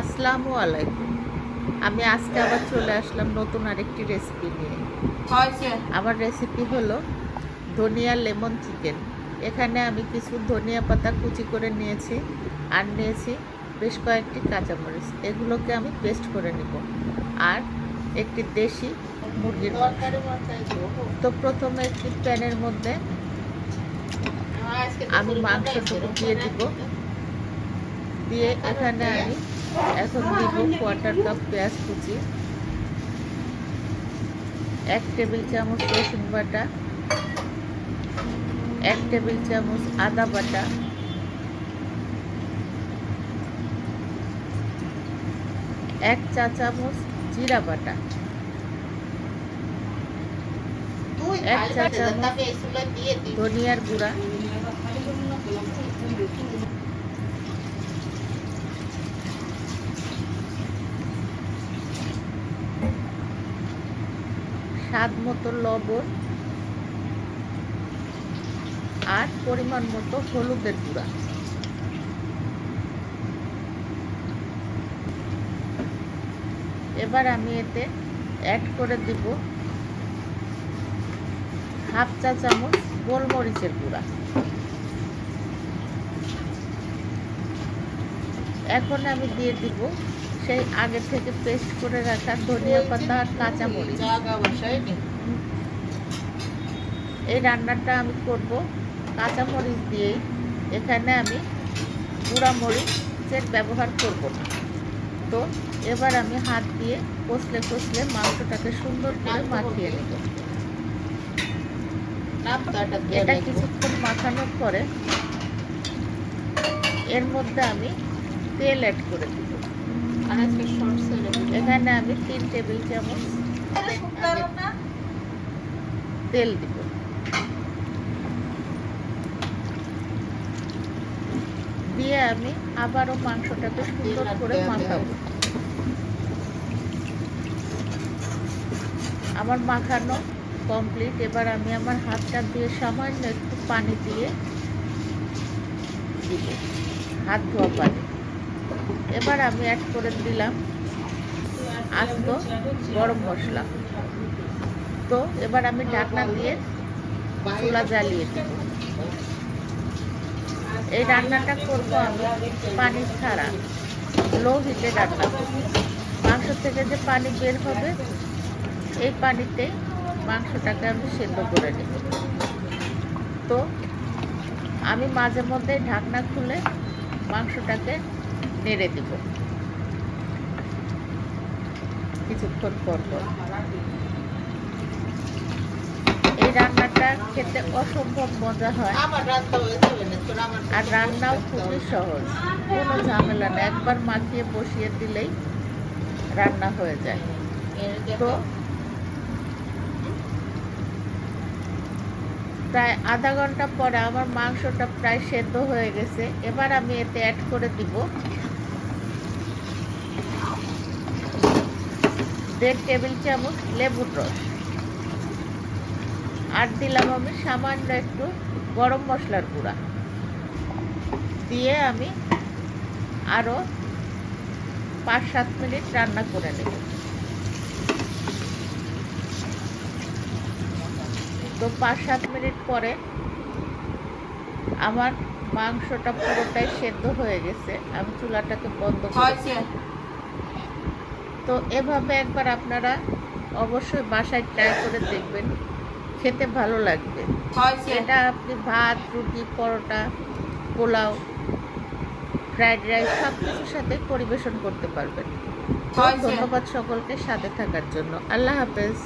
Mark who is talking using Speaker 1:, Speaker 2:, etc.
Speaker 1: আসসালামু আলাইকুম। আমি আজকে আবার চলে আসলাম নতুন আরেকটি রেসিপি নিয়ে। আমার রেসিপি হলো ধনিয়া লেমন চিকেন। এখানে আমি কিছু ধনিয়া পাতা কুচি করে নিয়েছি আর নিয়েছি বেশ কয়েকটি কাঁচামরিচ। এগুলোকে আমি পেস্ট করে নিব। আর একটি দেশি মুরগির তো প্রথমে একটি প্যানের মধ্যে আমি মাংসটুকু দিয়ে দিব। দিয়ে এখানে আমি এখন দিব কোয়ার্টার কাপ পেঁয়াজ কুচি এক টেবিল চামচ রসুন বাটা এক টেবিল চামচ আদা বাটা এক চা চামচ জিরা বাটা এক চা চামচ ধনিয়ার গুঁড়া স্বাদ মতো লবণ আর পরিমাণ মতো হলুদের গুঁড়া। এবার আমি এতে অ্যাড করে দিব হাফ চা চামচ গোলমরিচের গুঁড়া। এখন আমি দিয়ে দিব সেই আগে থেকে পেস্ট করে রাখা ধনিয়া পাতা আর কাঁচামরিচ। এই রান্নাটা আমি করব কাঁচামরিচ দিয়েই। এখানে আমি গুঁড়া মরিচের ব্যবহার করব। না তো এবার আমি হাত দিয়ে কষলে কষলে মাংসটাকে সুন্দর করে মাখিয়ে নেব। এটা কিছুক্ষণ মাখানোর পরে এর মধ্যে আমি তেল অ্যাড করে দিব। এখানে আমি তিন টেবিল চামচ তেল দিব। দিয়ে আমি আবারও মাংসটাকে সুন্দর করে মাখাবো। আমার মাখানো কমপ্লিট এবার আমি আমার হাতটা দিয়ে সামান্য একটু পানি দিয়ে দিব। হাত ধোয়া পানি। এবার আমি অ্যাড করে দিলাম আস্ত গরম মশলা। তো এবার আমি ঢাকনা দিয়ে চুলা জ্বালিয়ে দিব। এই রান্নাটা করব আমি পানি ছাড়া লো হিটে রান্না করব। মাংস থেকে যে পানি বের হবে, এই পানিতে মাংসটাকে আমি সেদ্ধ করে নেব। তো আমি মাঝে মধ্যে ঢাকনা খুলে মাংসটাকে নেড়ে দিব। কিছুক্ষণ পর পর। এই রান্নাটা খেতে অসম্ভব মজা হয়। আর রান্নাও খুবই সহজ। কোনো ঝামেলা নেই। একবার মাখিয়ে বসিয়ে দিলেই রান্না হয়ে যায়। তো প্রায় আধা ঘণ্টা পরে আমার মাংসটা প্রায় সেদ্ধ হয়ে গেছে। এবার আমি এতে অ্যাড করে দিব দেড় টেবিল চামচ লেবুর রস। আর দিলাম আমি সামান্য একটু গরম মশলার গুঁড়া। দিয়ে আমি আরও পাঁচ সাত মিনিট রান্না করে নেব। তো পাঁচ সাত মিনিট পরে আমার মাংসটা পুরোটাই সেদ্ধ হয়ে গেছে। আমি চুলাটাকে বন্ধ করে তো এভাবে একবার আপনারা অবশ্যই বাসায় ট্রাই করে দেখবেন। খেতে ভালো লাগবে। এটা আপনি ভাত রুটি পরোটা পোলাও ফ্রাইড রাইস সব কিছুর সাথে পরিবেশন করতে পারবেন। ধন্যবাদ সকলকে সাথে থাকার জন্য। আল্লাহ হাফেজ।